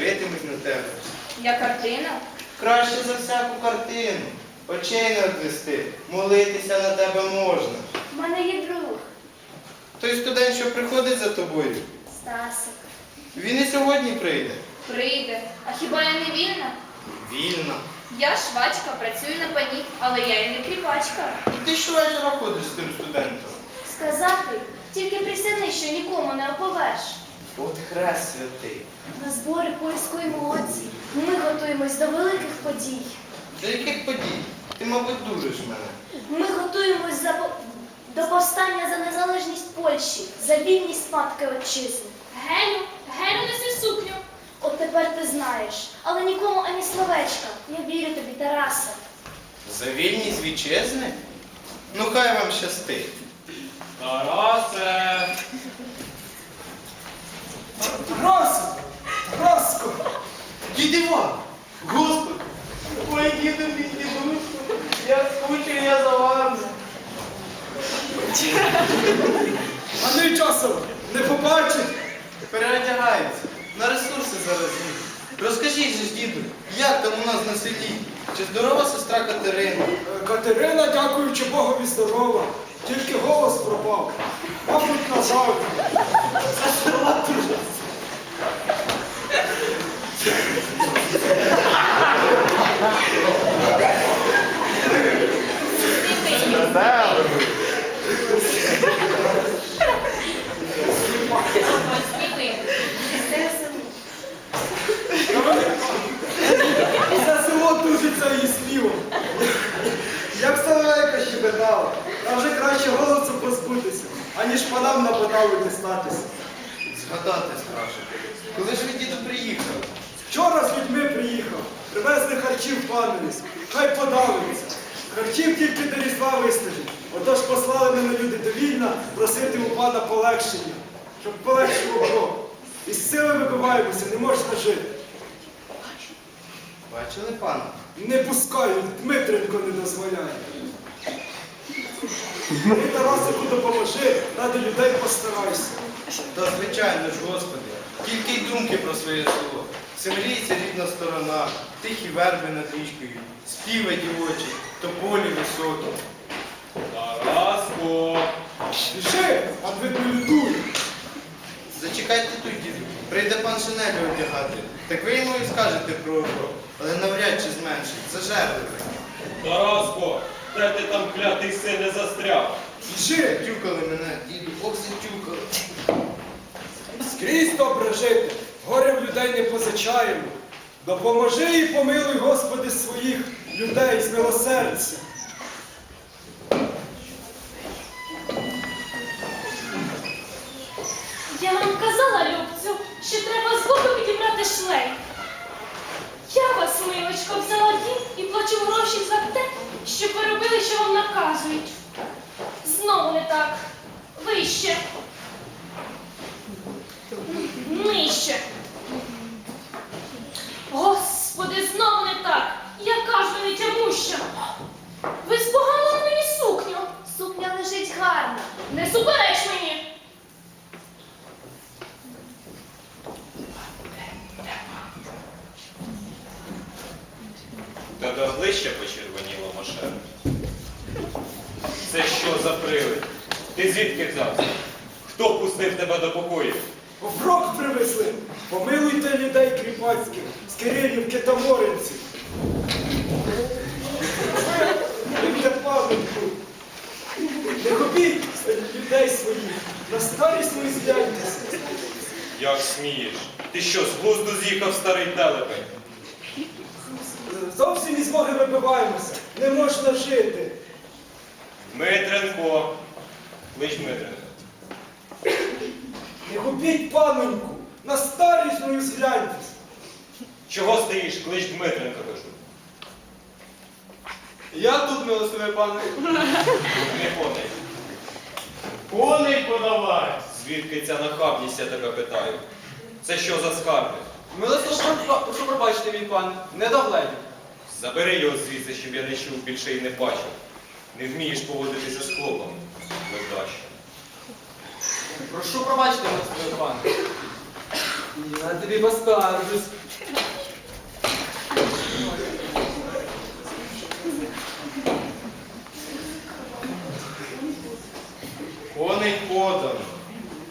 Я дивитимусь на тебе. Я картина? Краще за всяку картину. Очей не відвести. Молитися на тебе можна. У мене є друг. Той студент, що приходить за тобою, Стасик. він і сьогодні прийде. Прийде. А хіба я не вільна? Вільно. Я швачка, працюю на пані, але я і не кріпачка. І ти щовечора ходиш з тим студентом. Сказати, тільки присягни, що нікому не оповеш. От хрест святий. На збори польської молодці ми готуємось до великих подій. До яких подій? Ти, мабуть, дуриш мене. Ми готуємось за до повстання за незалежність Польщі, за вільність матки отчизни. Гелю, Гелю, неси сукню. От тепер ти знаєш, але нікому ані словечка. Я вірю тобі, Тарасе. За вільність вітчизни? Ну хай вам щастить. Тарасе! Тараско! Тараско! Дід Іван! Господи! Ой, діду, мій дідусько, я скучив я за вами. А ну і часом не побачив. Переодягається. На ресурси зараз їду. Розкажіть же ж, діду, як там у нас на селі? Чи здорова сестра Катерина? Е, Дякуючи Богові, здорова. Тільки голос пропав. Мабуть, назавжди. Все село тужиться її співом. Як соловейка щебетала. Та вже краще голосу позбутися, на подаву дістатися. Згадати страшно. Коли ж ви діду приїхали? Вчора з людьми приїхав, привезли харчів панові, хай подавиться. Харчів тільки до різдва вистачить. Отож послали мене люди довільно просити у пана полегшення, щоб полегше було. Із сили вибиваємося, не можна жити. Бачили пана? Не пускають, Дмитренко не дозволяє. Ти, Тарасику, допоможи, ради людей постарайся. Та звичайно ж, Господи, тільки й думки про своє село. Семріється рідна сторона, тихі верби над річкою, співи дівочі, тополі високі. Тараско! Біжи, а видно людуй. Зачекайте тут, діду. Прийде пан шинелю одягати. Так ви йому і скажете про урок, але навряд чи зменшить, зажерливий. Тараско! Де ти там клятий сине застряв? Біжи, Тюкали мене, діду, ох, затюкали. скрізь добре жити, горем людей не позичаємо. Допоможи і помилуй, Господи, своїх людей з милосердя. Я вам казала, Любцю, що треба з боку підібрати шлей. Я вас, милочко, взяла дім і плачу гроші за те, що ви робили, що вам наказують. Знову не так. Вище. Нижче. Господи, знову не так. Яка ж ви не тямуща. Ви споганили мені сукню. Сукня лежить гарно. Не супереч мені. Тебе обличчя почервоніло, Моше. Це що за привид? Ти звідки взявся? Хто пустив тебе до покою? Врок привезли. Помилуйте людей кріпацьких, з Кирилівки та Моринців. Любте пам'ятку. Не губіть людей своїх, на старість ми згляньтеся. Як смієш? Ти що, з глузду з'їхав старий телепень? Зовсім із Боги вибиваємося. Не можна жити. Дмитренко. Клич Дмитренко. Не губіть паноньку, на старість мою згляньтесь. Чого стоїш? Клич Дмитренко, кажу. Я тут, милостивий пане. Не коней. Коней подавай. Звідки ця нахабність, я тебе питаю? Це що за скарби? Пане, прошу пробачити, мій пане. Не догледів. Забери його звідси, щоб я не чув більше і не бачив. Не вмієш поводитися з хлопом. Ледач. Прошу пробачити, милостивий пане. Я тобі поскаржусь.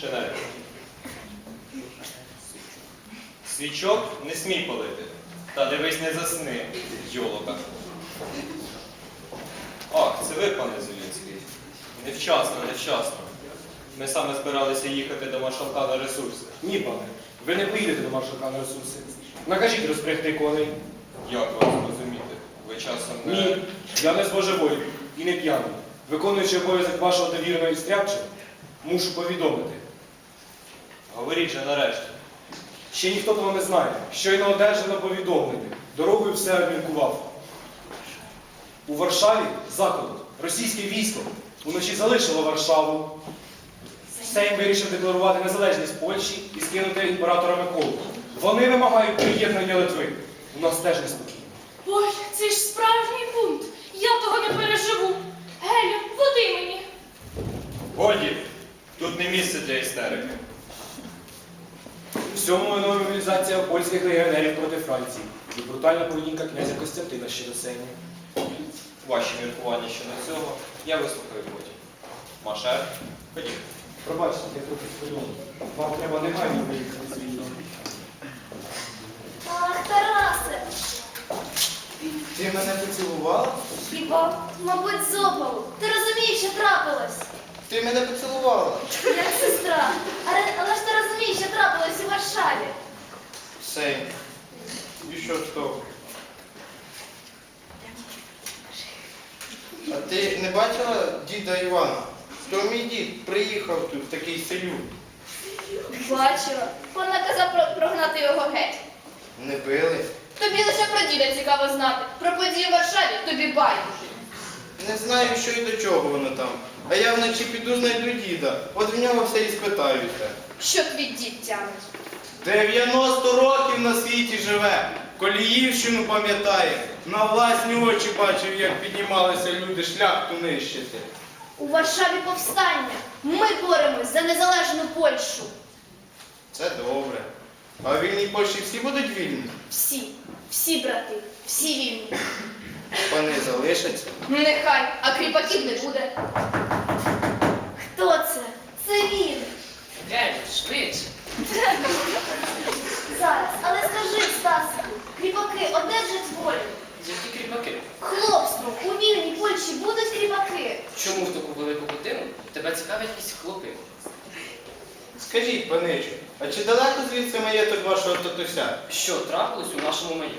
Шинель. Свічок не смій палити. Та дивись, не засни, йолока. Ах, це ви, пане Зелінський. Невчасно, невчасно. Ми саме збиралися їхати до маршалка на ресурси. Ні, пане, ви не поїдете до маршалка на ресурси. Накажіть розпрягти коней. Як вас зрозуміти? Ви часом не... Ні, я не збожеволів і не п'яний. Виконуючи обов'язок вашого довірного і стряпча, мушу повідомити. Говоріть же нарешті. Ще ніхто того не знає. Щойно одержано повідомлення. Дорогою все обміркував. У Варшаві заколот. Російське військо уночі залишило Варшаву. Сейм вирішив декларувати незалежність Польщі і скинути імператора Миколу. Вони вимагають приєднання Литви. У нас теж неспокійно. Ой, це ж справжній бунт. Я того не переживу. Гелю, води мені. Годі! Тут не місце для істерики. В цьому мобілізація польських легіонерів проти Франції і брутальна поведінка князя Костянтина щодо Сейму. Ваші міркування щодо цього я вислухаю потім. Машер, ходіть. Пробачте, я трохи схвильований. Вам треба негайно виїхати з звідти. Ах, Тарасе, Ти мене поцілувала? хіба, мабуть, з. Ти розумієш, що трапилось? Ти мене поцілувала. Як сестра. Але, але ж ти що трапилось у Варшаві. Сейм. І що з того? А ти не бачила діда Івана? То мій дід приїхав тут в такий селюк. Бачила. Пан наказав про- прогнати його геть. Не били. Тобі лише про діда цікаво знати. Про події в Варшаві тобі байдуже. Не знаю, що і до чого воно там. А я вночі піду знайду діда. От в нього все і спитаюся. Що твій дід тямить? 90 років на світі живе. Коліївщину пам'ятає. На власні очі бачив, як піднімалися люди шляхту нищити. У Варшаві повстання. Ми боремось за незалежну Польщу. Це добре. А в вільній Польщі всі будуть вільні? Всі, всі брати, всі вільні. Пани залишаться. Нехай, а кріпаків не буде. Хто це? Це він. Гель, швидше. Зараз, але скажи, Стасику, кріпаки одержать волю. Які кріпаки. Хлопство, у вільній Польщі будуть кріпаки. Чому в таку велику годину тебе цікавить якісь хлопи? Скажіть, паничу, а чи далеко звідси маєток вашого татуся? Що трапилось у нашому маєтку?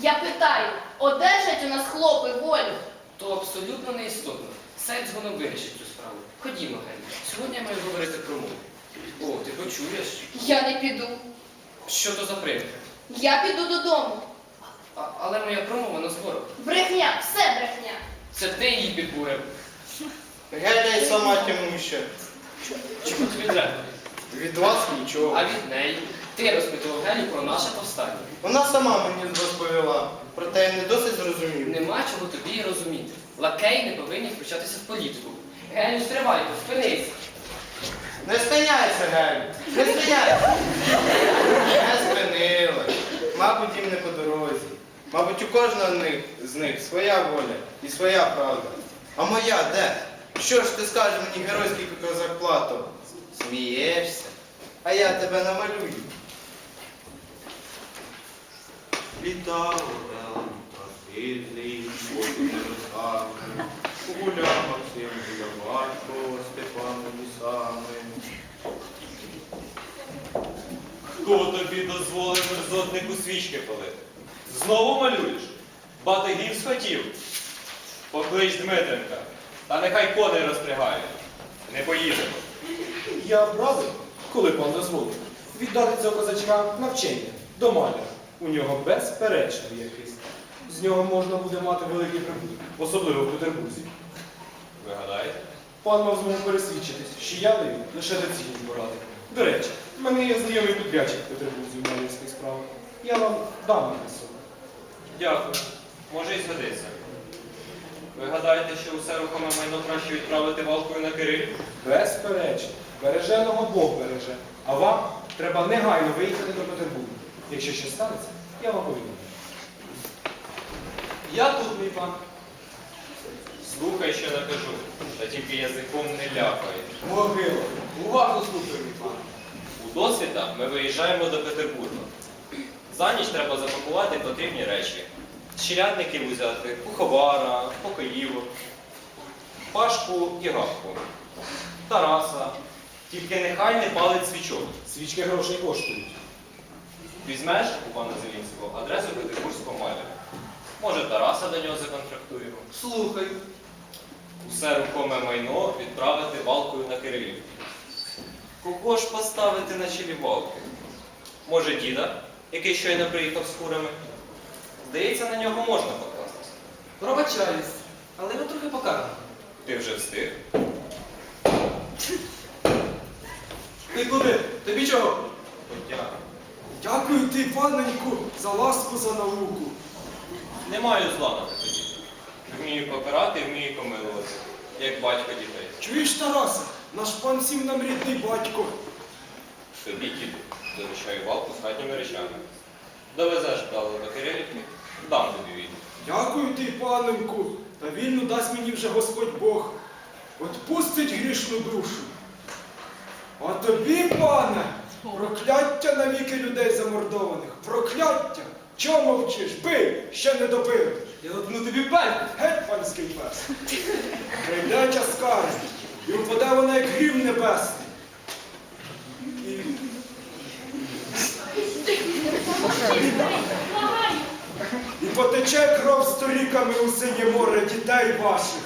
Я питаю, одержать у нас хлопи волю? То абсолютно неістотно. Сайт згодом вирішить цю справу. Ходімо, Гель. Сьогодні я маю говорити про мову. О, ти почуєш? Я не піду. Що то за примір? Я піду додому. А, але моя промова на зборах. Брехня, все брехня. Це ти її підбурив. Геля й сама тямуща. Чому тобі треба? Від вас нічого. А від неї ти розпитував Гелю про наше повстання. Вона сама мені розповіла, проте я не досить зрозумів. Нема чого тобі розуміти. Лакеї не повинні втручатися в політику. Гелю, стривай, спинись. Не спиняйся, Гель! Не спиняйся! Не спинилась. Мабуть, їм не по дорозі. Мабуть, у кожного з них, з них своя воля і своя правда. А моя де? Що ж ти скажеш мені геройський козак Плато? Смієшся? А я тебе намалюю. Літав орел, та хитрий, потім небесами, гуляв Максим біля батько Степаном лісами. Хто тобі дозволив мерзотнику свічки палити? Знову малюєш? Батигів схотів? Поклич Дмитренка, та нехай коней розпрягає. Не поїдемо. Я радий, коли пан дозволить, віддати цього козачка навчання до маляра. У нього безперечно є хист. з нього можна буде мати великий прибуток, особливо в Петербурзі. Ви гадаєте? Пан мав змогу пересвідчитись, що я даю лише доцільні поради. До речі, в мене є знайомий підрядчик в Петербурзі в малівських справах. Я вам дам адресу. Дякую. Може і згодиться. Ви гадаєте, що усе рухоме майно краще відправити валкою на Кирилів? Безперечно, береженого Бог береже. А вам треба негайно виїхати до Петербургу. Якщо щось станеться, я вам повідомлю. Я тут, мій пан. Слухай, що накажу, та тільки язиком не ляпай. Могило. Уважно слухай, мій пан. У досвіта ми виїжджаємо до Петербурга. За ніч треба запакувати потрібні речі. Щелядників узяти, куховара, покоївок, пашку і гавку. Тараса. Тільки нехай не палить свічок. Свічки грошей коштують. Візьмеш у пана Зелінського адресу петербурзького маляра. Може, Тараса до нього законтрактуємо. Слухай. Усе рухоме майно відправити валкою на Кирилів. Кого ж поставити на чолі валки? Може, діда, який щойно приїхав з курами? Здається, на нього можна покластися. Пробачаюсь. Але ви трохи покарано. Ти вже встиг. Ти куди? Тобі чого? Хотя Дякую ти, паненьку, за ласку, за науку. не маю зла на тебе. Вмію покарати, вмію помилувати, як батько дітей. Чуєш, Тараса, наш пан всім нам рідний батько. Тобі, діду, залишаю валку з хатніми речами. Довезеш дало до Кирилівки, дам тобі віду. Дякую ти, паненьку, та вільну дасть мені вже Господь Бог. Отпустить грішну душу. А тобі, пане, прокляття навіки людей замордованих. Прокляття! Чого мовчиш? Бий, ще не добили. Я заткну тобі пельку. Геть, панський пес. Прийде час і впаде вона, як грім небесний. І Благаю. І потече кров сторіками у синє море дітей ваших.